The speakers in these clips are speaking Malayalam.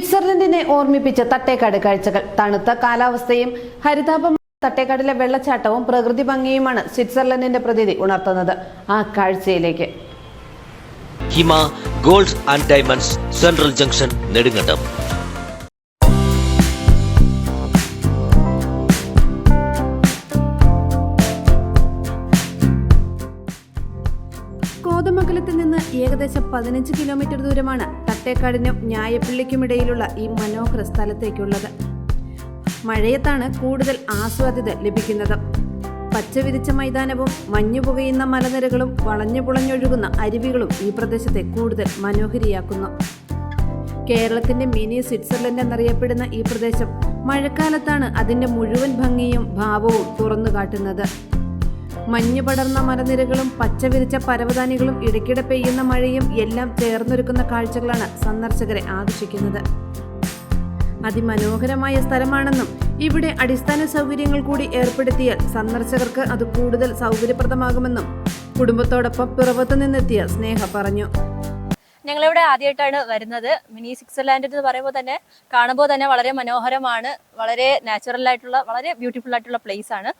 സ്വിറ്റ്സർലൻഡിനെ ഓർമ്മിപ്പിച്ച തട്ടേക്കാട് കാഴ്ചകൾ. തണുത്ത കാലാവസ്ഥയും ഹരിതാപം തട്ടേക്കാടിലെ വെള്ളച്ചാട്ടവും പ്രകൃതി ഭംഗിയുമാണ് സ്വിറ്റ്സർലൻഡിന്റെ പ്രതീതി ഉണർത്തുന്നത്. ആ കാഴ്ചയിലേക്ക്. Hima gold and diamonds central junction Nedumkandam. കോതമംഗലത്തിൽ നിന്ന് ഏകദേശം പതിനഞ്ച് കിലോമീറ്റർ ദൂരമാണ് തട്ടേക്കാടിനും ഞായപ്പള്ളിക്കുമിടയിലുള്ള ഈ മനോഹര സ്ഥലത്തേക്കുള്ളത്. മഴയത്താണ് കൂടുതൽ ആസ്വാദ്യത ലഭിക്കുന്നത്. പച്ചവിരിച്ച മൈതാനവും മഞ്ഞു പുകയുന്ന മലനിരകളും വളഞ്ഞു പുളഞ്ഞൊഴുകുന്ന അരുവികളും ഈ പ്രദേശത്തെ കൂടുതൽ മനോഹരിയാക്കുന്നു. കേരളത്തിന്റെ മിനി സ്വിറ്റ്സർലൻഡ് എന്നറിയപ്പെടുന്ന ഈ പ്രദേശം മഴക്കാലത്താണ് അതിന്റെ മുഴുവൻ ഭംഗിയും ഭാവവും തുറന്നു കാട്ടുന്നത് മഞ്ഞു പടർന്ന മലനിരകളും പച്ചവിരിച്ച പരവതാനികളും ഇടയ്ക്കിടെ പെയ്യുന്ന മഴയും എല്ലാം ചേർന്നൊരുക്കുന്ന കാഴ്ചകളാണ് സന്ദർശകരെ ആകർഷിക്കുന്നത്. അതിമനോഹരമായ സ്ഥലമാണെന്നും ഇവിടെ അടിസ്ഥാന സൗകര്യങ്ങൾ കൂടി ഏർപ്പെടുത്തിയാൽ സന്ദർശകർക്ക് അത് കൂടുതൽ സൗകര്യപ്രദമാകുമെന്നും കുടുംബത്തോടൊപ്പം പിറവത്ത് നിന്നെത്തിയ സ്നേഹ പറഞ്ഞു. ഞങ്ങളിവിടെ ആദ്യമായിട്ടാണ് വരുന്നത്. മിനി സ്വിറ്റ്സർലാൻഡ് എന്ന് പറയുമ്പോൾ തന്നെ കാണുമ്പോൾ തന്നെ വളരെ മനോഹരമാണ്. വളരെ നാച്ചുറൽ ആയിട്ടുള്ള വളരെ ബ്യൂട്ടിഫുൾ ആയിട്ടുള്ള പ്ലേസ് ആണ്.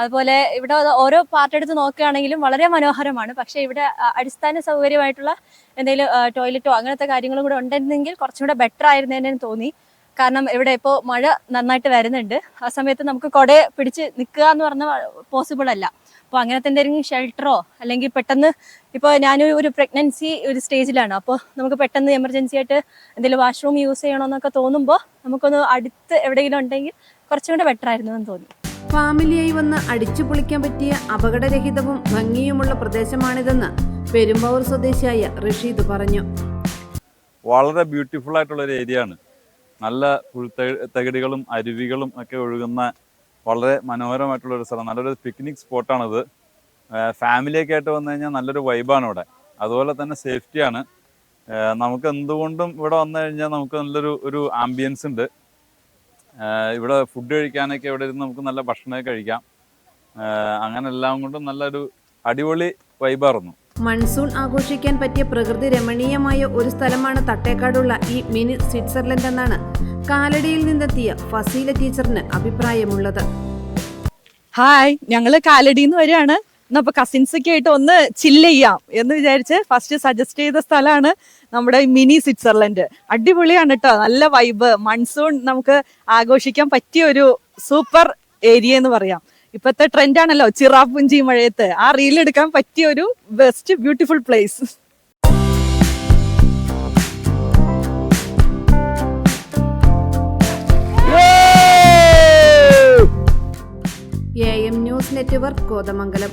അതുപോലെ ഇവിടെ ഓരോ പാർട്ട് എടുത്ത് നോക്കുകയാണെങ്കിലും വളരെ മനോഹരമാണ്. പക്ഷേ ഇവിടെ അടിസ്ഥാന സൗകര്യമായിട്ടുള്ള എന്തെങ്കിലും ടോയ്ലറ്റോ അങ്ങനത്തെ കാര്യങ്ങളും കൂടെ ഉണ്ടെന്നെങ്കിൽ കുറച്ചും കൂടെ ബെറ്റർ ആയിരുന്നേനെ തോന്നി. കാരണം ഇവിടെ ഇപ്പോൾ മഴ നന്നായിട്ട് വരുന്നുണ്ട്. ആ സമയത്ത് നമുക്ക് കുട പിടിച്ച് നിൽക്കുക എന്ന് പറഞ്ഞാൽ പോസിബിൾ അല്ല. അപ്പോൾ അങ്ങനത്തെ എന്തെങ്കിലും ഷെൽട്ടറോ അല്ലെങ്കിൽ പെട്ടെന്ന് ഇപ്പോൾ ഞാനൊരു ഒരു പ്രഗ്നൻസി ഒരു സ്റ്റേജിലാണ് അപ്പോൾ നമുക്ക് പെട്ടെന്ന് എമർജൻസി ആയിട്ട് എന്തെങ്കിലും വാഷ്റൂം യൂസ് ചെയ്യണമെന്നൊക്കെ തോന്നുമ്പോൾ നമുക്കൊന്ന് അടുത്ത് എവിടെയെങ്കിലും ഉണ്ടെങ്കിൽ കുറച്ചും കൂടെ ബെറ്റർ ആയിരുന്നു എന്ന് തോന്നി. ഫാമിലിയായി വന്ന് അടിച്ചു പൊളിക്കാൻ പറ്റിയ അപകടരഹിതവും ഭംഗിയുമുള്ള പ്രദേശമാണിതെന്ന് പെരുമ്പാവൂർ സ്വദേശിയായ റഷീദ് പറഞ്ഞു. വളരെ ബ്യൂട്ടിഫുൾ ആയിട്ടുള്ള ഒരു ഏരിയ ആണ്. നല്ല തകിടികളും അരുവികളും ഒക്കെ ഒഴുകുന്ന വളരെ മനോഹരമായിട്ടുള്ള ഒരു സ്ഥലം. നല്ലൊരു പിക്നിക് സ്പോട്ടാണിത് ഫാമിലിയൊക്കെ ആയിട്ട് വന്നു കഴിഞ്ഞാൽ നല്ലൊരു വൈബാണ് ഇവിടെ. അതുപോലെ തന്നെ സേഫ്റ്റിയാണ് നമുക്ക് എന്തുകൊണ്ടും ഇവിടെ വന്നു കഴിഞ്ഞാൽ നമുക്ക് നല്ലൊരു ഒരു ആംബിയൻസ് ഉണ്ട്. ഇവിടെ ഫുഡ് കഴിക്കാനൊക്കെ ഇവിടെ ഇരുന്ന് നമുക്ക് നല്ല ഭക്ഷണമൊക്കെ കഴിക്കാം. അങ്ങനെ എല്ലാം കൊണ്ടും നല്ലൊരു അടിപൊളി വൈബായിരുന്നു മൺസൂൺ ആഘോഷിക്കാൻ പറ്റിയ പ്രകൃതി രമണീയമായ ഒരു സ്ഥലമാണ് തട്ടേക്കാടുള്ള ഈ മിനി സ്വിറ്റ്സർലൻഡ് എന്നാണ് കാലടിയിൽ നിന്നെത്തിയ ഫസീല ടീച്ചറിന് അഭിപ്രായമുള്ളത്. ഹായ് ഞങ്ങൾ കാലടിന്ന് വരികയാണ്. എന്നപ്പോ കസിൻസ് ഒക്കെ ആയിട്ട് ഒന്ന് ചില്ല് ചെയ്യാം എന്ന് വിചാരിച്ച് ഫസ്റ്റ് സജസ്റ്റ് ചെയ്ത സ്ഥലമാണ് നമ്മുടെ മിനി സ്വിറ്റ്സർലൻഡ് അടിപൊളിയാണ് കേട്ടോ നല്ല വൈബ് മൺസൂൺ നമുക്ക് ആഘോഷിക്കാൻ പറ്റിയ ഒരു സൂപ്പർ ഏരിയ എന്ന് പറയാം. ഇപ്പത്തെ ട്രെൻഡ് ആണല്ലോ ചിറാപ്പുഞ്ചി മഴയത്ത്. ആ റീൽ എടുക്കാൻ പറ്റിയ ഒരു best beautiful place A M news network Kothamangalam